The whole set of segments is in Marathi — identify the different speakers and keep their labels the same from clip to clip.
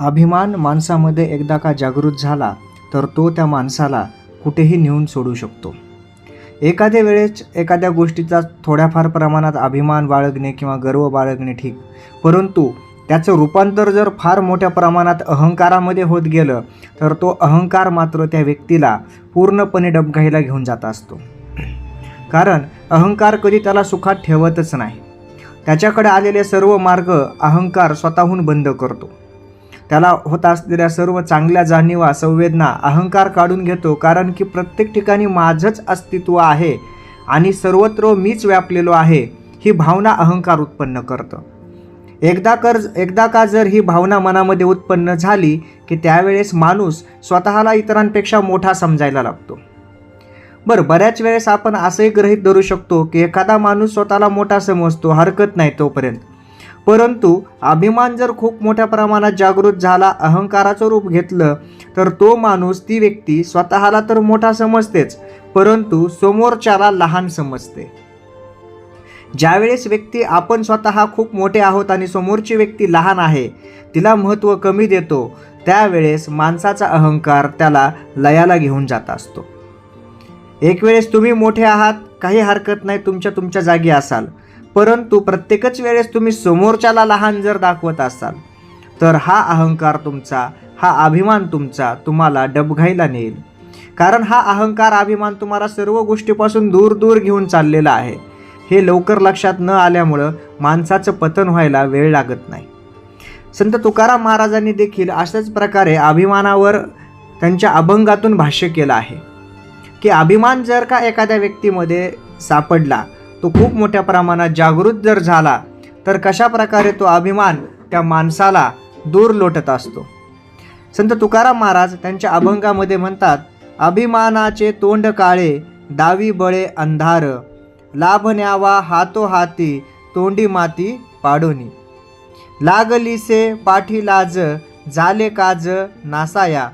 Speaker 1: अभिमान माणसामध्ये एकदा का जागृत झाला तर तो त्या माणसाला कुठेही नेऊन सोडू शकतो. एखाद्या वेळेस एखाद्या गोष्टीचा थोड्याफार प्रमाणात अभिमान बाळगणे किंवा गर्व बाळगणे ठीक परंतु त्याचं रूपांतर जर फार मोठ्या प्रमाणात अहंकारामध्ये होत गेलं तर तो अहंकार मात्र त्या व्यक्तीला पूर्णपणे डबघाईला घेऊन जात असतो. कारण अहंकार कधी त्याला सुखात ठेवतच नाही. त्याच्याकडे आलेले सर्व मार्ग अहंकार स्वतःहून बंद करतो. त्याला होत असलेल्या सर्व चांगल्या जाणीवा संवेदना अहंकार काढून घेतो कारण की प्रत्येक ठिकाणी माझंच अस्तित्व आहे आणि सर्वत्र मीच व्यापलेलो आहे ही भावना अहंकार उत्पन्न करतं. एकदा कर एकदा का जर ही भावना मनामध्ये उत्पन्न झाली की त्यावेळेस माणूस स्वतःला इतरांपेक्षा मोठा समजायला लागतो. बरं बऱ्याच वेळेस आपण असंही गृहीत धरू शकतो की एखादा माणूस स्वतःला मोठा समजतो हरकत नाही तोपर्यंत. परंतु अभिमान जर खूप मोठ्या प्रमाणात जागृत झाला अहंकाराचं रूप घेतलं तर तो माणूस ती व्यक्ती स्वतःला तर मोठा समजतेच परंतु समोरच्याला लहान समजते. ज्यावेळेस व्यक्ती आपण स्वतः खूप मोठे आहोत आणि समोरची व्यक्ती लहान आहे तिला महत्त्व कमी देतो त्यावेळेस माणसाचा अहंकार त्याला लयाला घेऊन जात असतो. एक वेळेस तुम्ही मोठे आहात काही हरकत नाही तुमच्या तुमच्या जागी असाल. परंतु प्रत्येकच वेळेस तुम्ही समोरच्याला लहान जर दाखवत असाल तर हा अहंकार तुमचा हा अभिमान तुमचा तुम्हाला डबघाईला नेईल. कारण हा अहंकार अभिमान तुम्हाला सर्व गोष्टीपासून दूर दूर घेऊन चाललेला आहे. हे लवकर लक्षात न आल्यामुळं माणसाचं पतन व्हायला वेळ लागत नाही. संत तुकाराम महाराजांनी देखील अशाच प्रकारे अभिमानावर त्यांच्या अभंगातून भाष्य केलं आहे. की अभिमान जर का एखाद्या व्यक्तीमध्ये सापडला तो खूप मोठ्या प्रमाणात जागृत जर झाला तर कशा प्रकारे तो अभिमान त्या माणसाला दूर लोटत असतो? संत तुकाराम महाराज त्यांच्या अभंगामध्ये म्हणतात अभिमानाचे तोंड काळे दावी बळे अंधार लाभ न्यावा हातो हाती तोंडी माती पाडोनी. लागलीसे पाठी लाज झाले काज नासाया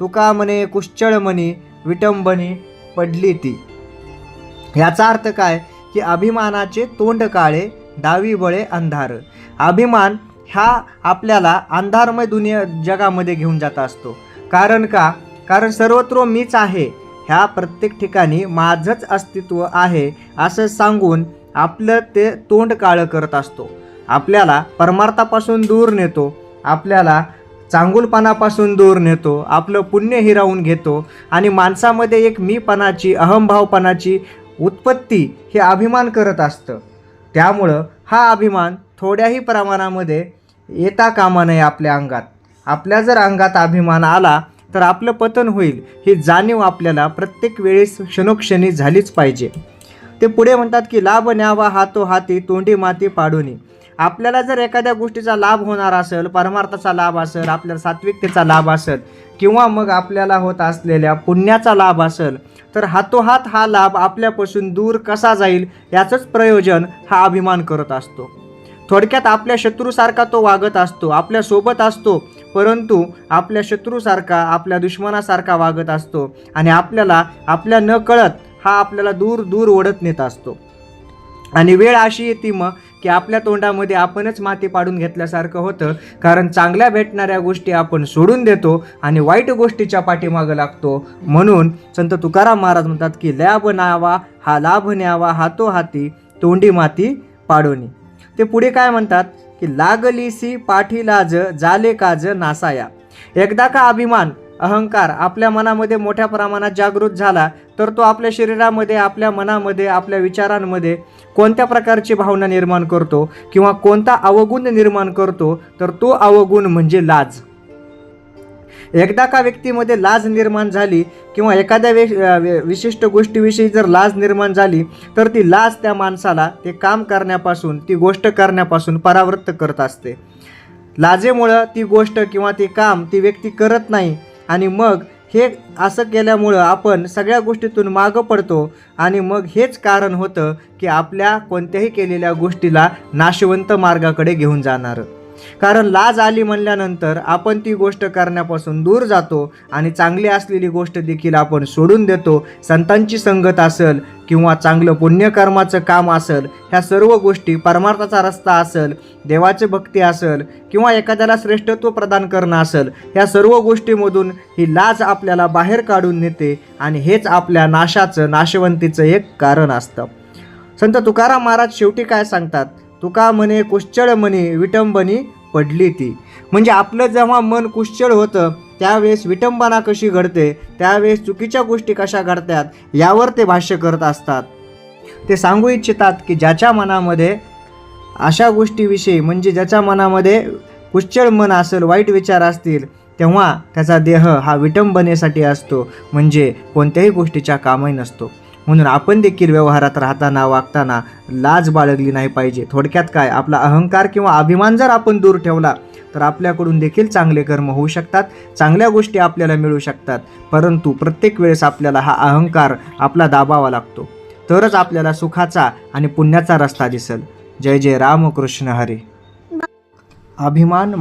Speaker 1: तुका म्हणे कुश्चळ म्हणी विटंबनी पडली ती. याचा अर्थ काय? की अभिमानाचे तोंड काळे डावी बळे अंधार. अभिमान हा आपल्याला अंधारमय दुनिया जगामध्ये घेऊन जात असतो. कारण का? कारण सर्वत्र मीच आहे. ह्या प्रत्येक ठिकाणी माझंच अस्तित्व आहे असं सांगून आपलं ते तोंड काळं करत असतो. आपल्याला परमार्थापासून दूर नेतो. आपल्याला चांगुलपणापासून दूर नेतो. आपलं पुण्य हिरावून घेतो. आणि माणसामध्ये एक मीपणाची अहंभावपणाची उत्पत्ती हे अभिमान करत असतं. त्यामुळं हा अभिमान थोड्याही प्रमाणामध्ये येता कामा नये आपल्या अंगात. आपल्या जर अंगात अभिमान आला तर आपलं पतन होईल ही जाणीव आपल्याला प्रत्येक वेळेस क्षणोक्षणी झालीच पाहिजे. ते पुढे म्हणतात की लाभ न्यावा हातो हाती तोंडी माती पाडोनी. आपल्याला जर एखाद्या गोष्टीचा लाभ होणार असेल परमार्थाचा लाभ असेल आपल्याला सात्विकतेचा लाभ असेल किंवा मग आपल्याला होत असलेल्या पुण्याचा लाभ असेल तर हातोहात हा लाभ आपल्यापासून दूर कसा जाईल याचंच प्रयोजन हा अभिमान करत असतो. थोडक्यात आपल्या शत्रूसारखा तो वागत असतो आपल्यासोबत असतो परंतु आपल्या शत्रूसारखा आपल्या दुश्मनासारखा वागत असतो आणि आपल्याला आपल्या न कळत हा आपल्याला दूर दूर ओढत नेत असतो. आणि वेळ अशी येते मग की आपल्या तोंडामध्ये आपणच माती पाडून घेतल्यासारखं होतं. कारण चांगल्या भेटणाऱ्या गोष्टी आपण सोडून देतो आणि वाईट गोष्टीच्या पाठीमागं लागतो. म्हणून संत तुकाराम महाराज म्हणतात की लाभ नावा हा लाभ न्यावा हातो हाती तोंडी माती पाडोनी. ते पुढे काय म्हणतात? की लागलीसी पाठी लाज जाले काज नासाया. एकदा का अभिमान अहंकार आपल्या मनामध्ये मोठ्या प्रमाणात जागृत झाला तर तो आपल्या शरीरामध्ये आपल्या मनामध्ये आपल्या विचारांमध्ये कोणत्या प्रकारची भावना निर्माण करतो किंवा कोणता अवगुण निर्माण करतो तर तो अवगुण म्हणजे लाज. एकदा का व्यक्तीमध्ये लाज निर्माण झाली किंवा एखाद्या वे विशिष्ट गोष्टीविषयी जर लाज निर्माण झाली तर ती लाज त्या माणसाला ते काम करण्यापासून ती गोष्ट करण्यापासून परावृत्त करत असते. लाजेमुळं ती गोष्ट किंवा ती काम ती व्यक्ती करत नाही आणि मग हे असं केल्यामुळं आपण सगळ्या गोष्टीतून मागं पडतो आणि मग हेच कारण होतं की आपल्या कोणत्याही केलेल्या गोष्टीला नाशवंत मार्गाकडे घेऊन जाणारं. कारण लाज आली म्हणल्यानंतर आपण ती गोष्ट करण्यापासून दूर जातो आणि चांगली असलेली गोष्ट देखील आपण सोडून देतो. संतांची संगत असेल किंवा चांगलं पुण्यकर्माचं काम असेल ह्या सर्व गोष्टी परमार्थाचा रस्ता असेल देवाचे भक्ती असेल किंवा एखाद्याला श्रेष्ठत्व प्रदान करणं असेल ह्या सर्व गोष्टीमधून ही लाज आपल्याला बाहेर काढून नेते आणि हेच आपल्या नाशाचं नाशवंतीचं एक कारण असतं. संत तुकाराम महाराज शेवटी काय सांगतात? तुका म्हणे कुश्चळ म्हणे विटंबनी पडली ती. म्हणजे आपलं जेव्हा मन कुश्चळ होतं त्यावेळेस विटंबना कशी घडते त्यावेळेस चुकीच्या गोष्टी कशा घडतात यावर ते भाष्य करत असतात. ते सांगू इच्छितात की ज्याच्या मनामध्ये अशा गोष्टीविषयी म्हणजे ज्याच्या मनामध्ये कुश्चळ मन असेल वाईट विचार असतील तेव्हा त्याचा देह हा विटंबनेसाठी असतो. म्हणजे कोणत्याही गोष्टीच्या कामही नसतो. म्हणून आपण देखील व्यवहारात राहताना वागताना लाज बाळगली नाही पाहिजे. थोडक्यात काय? आपला अहंकार किंवा अभिमान जर आपण दूर ठेवला तर आपल्याकडून देखील चांगले कर्म होऊ शकतात चांगल्या गोष्टी आपल्याला मिळू शकतात. परंतु प्रत्येक वेळेस आपल्याला हा अहंकार आपला दाबावा लागतो. तरच आपल्याला सुखाचा आणि पुण्याचा रस्ता दिसेल. जय जय रामकृष्ण हरी. अभिमान